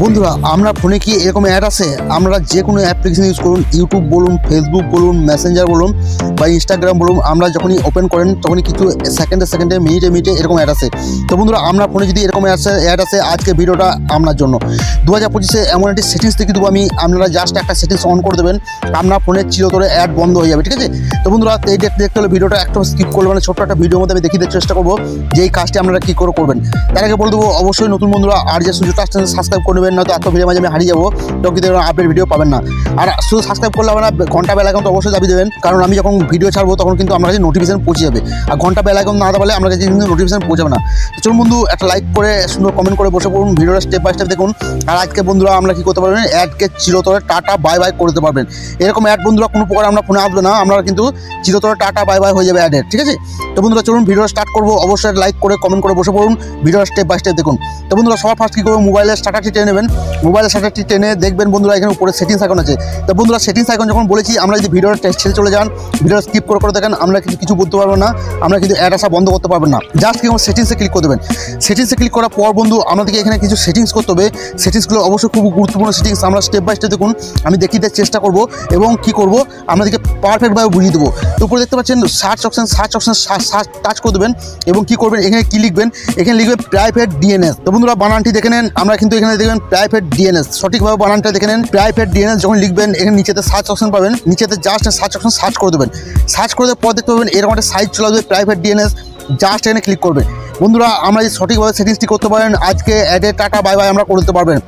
বন্ধুরা, আমরা ফোনে কি এরকম অ্যাড আছে? আমরা যে কোনো অ্যাপ্লিকেশন ইউজ করুন ইউটিউব বলুন ফেসবুক বলুন মেসেঞ্জার বলুন বা ইনস্টাগ্রাম বলুন, আমরা যখনই ওপেন করেন, তখনই কিছু সেকেন্ডে সেকেন্ডে মিনিটে মিনিটে এরকম অ্যাড আছে। তো বন্ধুরা, আমরা ফোনে যদি এরকম অ্যাড আছে আজকে ভিডিওটা আপনার জন্য। দু হাজার পঁচিশে এমন একটি সেটিংস থেকে দেবো আমি। আপনারা জাস্ট একটা সেটিংস অন করে দেবেন। আপনার ফোনের চিরতরে অ্যাড বন্ধ হয়ে যাবে, ঠিক আছে? তো বন্ধুরা, এই দেখতে দেখতে হলে ভিডিওটা একটু স্কিপ করলে মানে ছোট্ট একটা ভিডিওর মধ্যে আমি দেখিয়ে দেওয়ার চেষ্টা করব যে এই কাজটি আপনারা কী করে করবেন। তার আগে বলে দেবো, অবশ্যই নতুন বন্ধুরা, আর যে সুযোগটা আসছে সাবস্ক্রাইব করে নেবেন নয়তো এত ভিডিও মাঝে আমি হারিয়ে যাব তখন কিন্তু আপডেট ভিডিও পাবেন না। আর শুধু সাবস্ক্রাইব করলে না, ঘণ্টা বেলা কিন্তু অবশ্যই দাবি দেবেন, কারণ আমি যখন ভিডিও ছাড়বো, তখন কিন্তু আমার কাছে নোটিফিকেশন পৌঁছে যাবে। আর ঘণ্টা বেলা এখন না আমার কাছে কিন্তু নোটিফিকেশন পৌঁছাবে না। চলুন বন্ধু, একটা লাইক করে, সুন্দর কমেন্ট করে বসে পড়ুন, ভিডিওটা স্টেপ বাই স্টেপ দেখুন। আর আজকে বন্ধুরা আমরা কি করতে পারবেন অ্যাডকে চিরতরে টাটা বাই বাই করতে পারবেন। এরকম অ্যাড বন্ধুরা কোনো প্রকার আমরা ফোনে আসবে না, আমরা কিন্তু চিরতরে টাটা বাই বাই হয়ে যাবে অ্যাডের ঠিক আছে? তো বন্ধুরা চলুন ভিডিও স্টার্ট করব, অবশ্যই লাইক করে কমেন্ট করে বসে পড়ুন, ভিডিওটা স্টেপ বাই স্টেপ দেখুন। তো বন্ধুরা, সবার ফার্স্ট কী করব মোবাইলের স্টার্টারটি টেনে নেবেন। মোবাইলের স্টার্টারটি টেনে দেখবেন বন্ধুরা, এখানে উপরে সেটিংস আইকন আছে। তো বন্ধুরা সেটিংস আইকন যখন বলেছি, আমরা যদি ভিডিওটা টেস্ট ছেড়ে চলে যান, ভিডিওটা স্কিপ করে করে দেখেন, আমরা কিন্তু কিছু বলতে পারব না, আমরা কিন্তু অ্যাড আসা বন্ধ করতে পারবেন না। জাস্ট কি সেটিংসে ক্লিক করে দেবেন। সেটিংসে ক্লিক করার পর বন্ধু, আমাদেরকে এখানে কিছু সেটিংস করতে হবে। সেটিংসগুলো অবশ্যই খুব গুরুত্বপূর্ণ সেটিংস আমরা স্টেপ বাই স্টেপ দেখুন, আমি দেখিয়ে চেষ্টা করব এবং কি করব, আমাদেরকে পারফেক্টভাবে বুঝিয়ে দেবো। উপরে দেখতে পাচ্ছেন search option search option search touch করে দেবেন এবং কি করবেন, এখানে কি লিখবেন, এখানে লিখবেন প্রাইভেট ডিএনএস তো বন্ধুরা, বানানটি দেখে নেন, আমরা কিন্তু এখানে দেখবেন প্রাইভেট ডিএনএস সঠিকভাবে বানানটা দেখে নেন প্রাইভেট ডিএনএস যখন লিখবেন, এখানে নিচেতে সার্চ অপশন পাবেন, নিচেতে জাস্ট সার্চ অপশন সার্চ করে দেবেন। সার্চ করে দেওয়ার পর দেখতে পাবেন, এরকম একটা সাইজ চলে আসবে প্রাইভেট ডিএনএস জাস্ট এখানে ক্লিক করবেন। বন্ধুরা, আমরা এই সঠিকভাবে সেটিংসটি করতে পারেন, আজকে অ্যাডে টাটা বাই বাই আমরা করে দিতে পারবেন।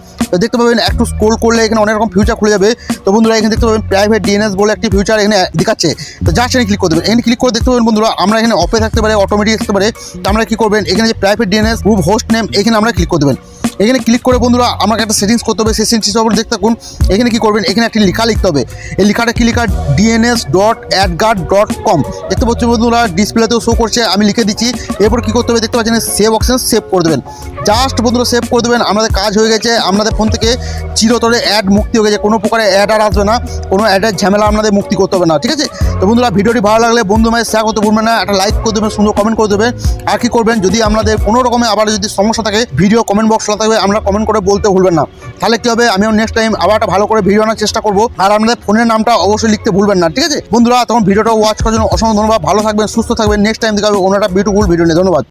দেখতে পাবেন, একটু স্ক্রোল করলে এখানে অনেক রকম ফিউচার খুলে যাবে। তো বন্ধুরা, এখানে দেখতে পাবেন প্রাইভেট ডিএনএস বলে একটি ফিউচার এখানে দেখাচ্ছে। তো জাস্ট এখানে ক্লিক করে দেবেন। এখানে ক্লিক করে দেখতে পাবেন বন্ধুরা, আমরা এখানে অপে থাকতে পারে অটোমেটিক থাকতে পারে। তো আমরা কী করবেন, এখানে যে private DNS group host name এখানে আমরা ক্লিক করে দেবেন। এখানে ক্লিক করে বন্ধুরা আমাকে একটা সেটিংস করতে হবে, সেই সেটিংস ওপর দেখতে থাকুন। এখানে কি করবেন? এখানে একটি লেখা লিখতে হবে। এই লেখাটা কি লেখা? DNS dot AdGuard dot com দেখতে পাচ্ছি বন্ধুরা ডিসপ্লেতেও শো করছে, আমি লিখে দিচ্ছি। এরপর কি করতে হবে? দেখতে পাচ্ছেন সেভ অপশন সেভ করে দেবেন। জাস্ট বন্ধুরা সেভ করে দেবেন, আমাদের কাজ হয়ে গেছে। আপনাদের ফোন থেকে চিরতরে অ্যাড মুক্তি হয়ে গেছে। কোনো প্রকারে অ্যাড আর আসবে না, কোনো অ্যাডের ঝামেলা আপনাদের মুক্তি করতে হবে না, ঠিক আছে? তো বন্ধুরা, ভিডিওটি ভালো লাগলে বন্ধু মায়ের শেয়ার করতে ভুলবেন না, একটা লাইক করে দেবেন, সুন্দর কমেন্ট করে দেবেন। আর কি করবেন? যদি আপনাদের কোনো রকমের আবার যদি সমস্যা থাকে ভিডিও কমেন্ট বক্স থাকবে আমরা কমেন্ট করে বলতে ভুলবেন না। তাহলে কি হবে? আমিও নেক্সট টাইম আবার একটা ভালো করে ভিডিও আনার চেষ্টা করব। আর আপনাদের ফোনের নামটা অবশ্যই লিখতে ভুলবেন না, ঠিক আছে? বন্ধুরা, তখন ভিডিওটা ওয়াচ করার জন্য অসংখ্য ধন্যবাদ। ভালো থাকবেন, সুস্থ থাকবেন। নেক্সট টাইম দেখাবে একটা বিউটিফুল ভিডিও নিয়ে। ধন্যবাদ।